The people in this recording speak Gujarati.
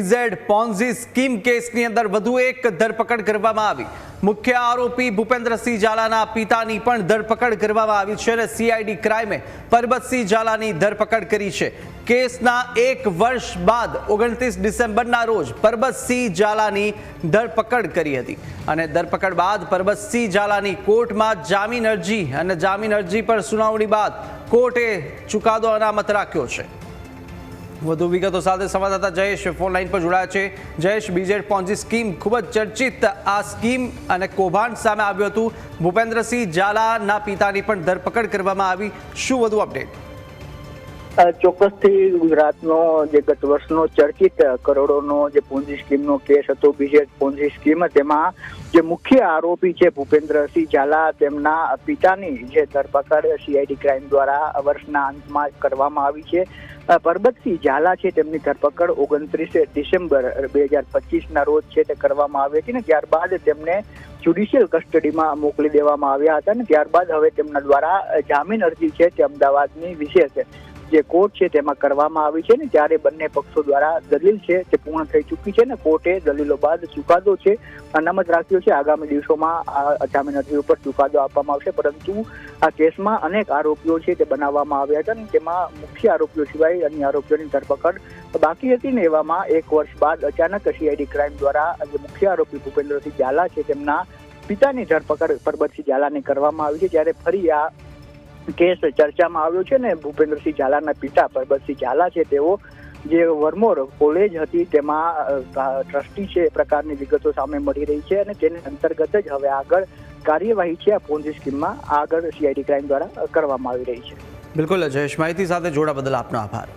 ઝેડ પોન્ઝી સ્કીમ કેસની અંદર વધુ એક ધરપકડ કરવામાં આવી. મુખ્ય આરોપી ભૂપેન્દ્રસિંહ ઝાલાના પિતાની પણ ધરપકડ કરવામાં આવી છે અને સીઆઈડી ક્રાઇમે પરબતસિંહ ઝાલાની ધરપકડ કરી છે. કેસના એક વર્ષ બાદ ઓગણત્રીસ ડિસેમ્બરના રોજ પરબતસિંહ ઝાલાની ધરપકડ કરી હતી. અને ધરપકડ બાદ પરબતસિંહ ઝાલાની કોર્ટમાં જામીન અરજી અને જામીન અરજી પર સુનાવણી બાદ કોર્ટે ચુકાદો અનામત રાખ્યો છે. વધુ વિગતો સાથે સંવાદદાતા જયેશ ફોન લાઈન પર જોડાયા છે. જયેશ, બીજેડ પોન્જી સ્કીમ ખૂબ જ ચર્ચિત આ સ્કીમ અને કૌભાંડ સામે આવ્યું હતું. ભૂપેન્દ્રસિંહ ઝાલાના પિતાની પણ ધરપકડ કરવામાં આવી. શું વધુ અપડેટ? ચોક્કસથી ગુજરાતનો જે ગત વર્ષનો ચર્ચિત કરોડોનો જે પોન્જી સ્કીમનો કેસ હતો, બીજે પોન્જી સ્કીમ તેમાં જે મુખ્ય આરોપી છે ભૂપેન્દ્રસિંહ ઝાલા, તેમના પિતાની જે ધરપકડ સીઆઈડી ક્રાઇમ દ્વારા વર્ષના અંતમાં કરવામાં આવી છે. પરબતસિંહ ઝાલા છે, તેમની ધરપકડ ઓગણત્રીસ ડિસેમ્બર બે હજાર પચીસના રોજ છે તે કરવામાં આવી હતી ને ત્યારબાદ તેમને જ્યુડિશિયલ કસ્ટડીમાં મોકલી દેવામાં આવ્યા હતા ને ત્યારબાદ હવે તેમના દ્વારા જામીન અરજી છે તે અમદાવાદની વિશેષ જે કોર્ટ છે તેમાં કરવામાં આવી છે ને ત્યારે બંને પક્ષો દ્વારા દલીલ છે તે પૂર્ણ થઈ ચૂકી છે ને કોર્ટે દલીલો બાદ ચુકાદો છે, અનામત રાખ્યો છે. આગામી દિવસોમાં આ જામીન અરજી ઉપર ચુકાદો આપવામાં આવશે. પરંતુ આ કેસમાં અનેક આરોપીઓ છે તે બનાવવામાં આવ્યા હતા ને તેમાં મુખ્ય આરોપીઓ સિવાય અન્ય આરોપીઓની ધરપકડ બાકી હતી ને એવામાં એક વર્ષ બાદ અચાનક સીઆઈડી ક્રાઇમ દ્વારા જે મુખ્ય આરોપી ભૂપેન્દ્રસિંહ ઝાલા છે તેમના પિતાની ધરપકડ પરબતસિંહ ઝાલાની કરવામાં આવી છે. જ્યારે ફરી આ કેસ ચર્ચામાં આવ્યો છે ને ભૂપેન્દ્રસિંહ ઝાલાના પિતા પરબતસિંહ ઝાલા છે તેઓ, જે વરમોર કોલેજ હતી તેમાં ટ્રસ્ટી છે એ પ્રકારની વિગતો સામે મળી રહી છે અને તેને અંતર્ગત જ હવે આગળ કાર્યવાહી છે આ પોન્જી સ્કીમમાં, આગળ સીઆઈડી ક્રાઇમ દ્વારા કરવામાં આવી રહી છે. બિલકુલ અજયેશ માહિતી સાથે જોડા બદલ આપનો આભાર.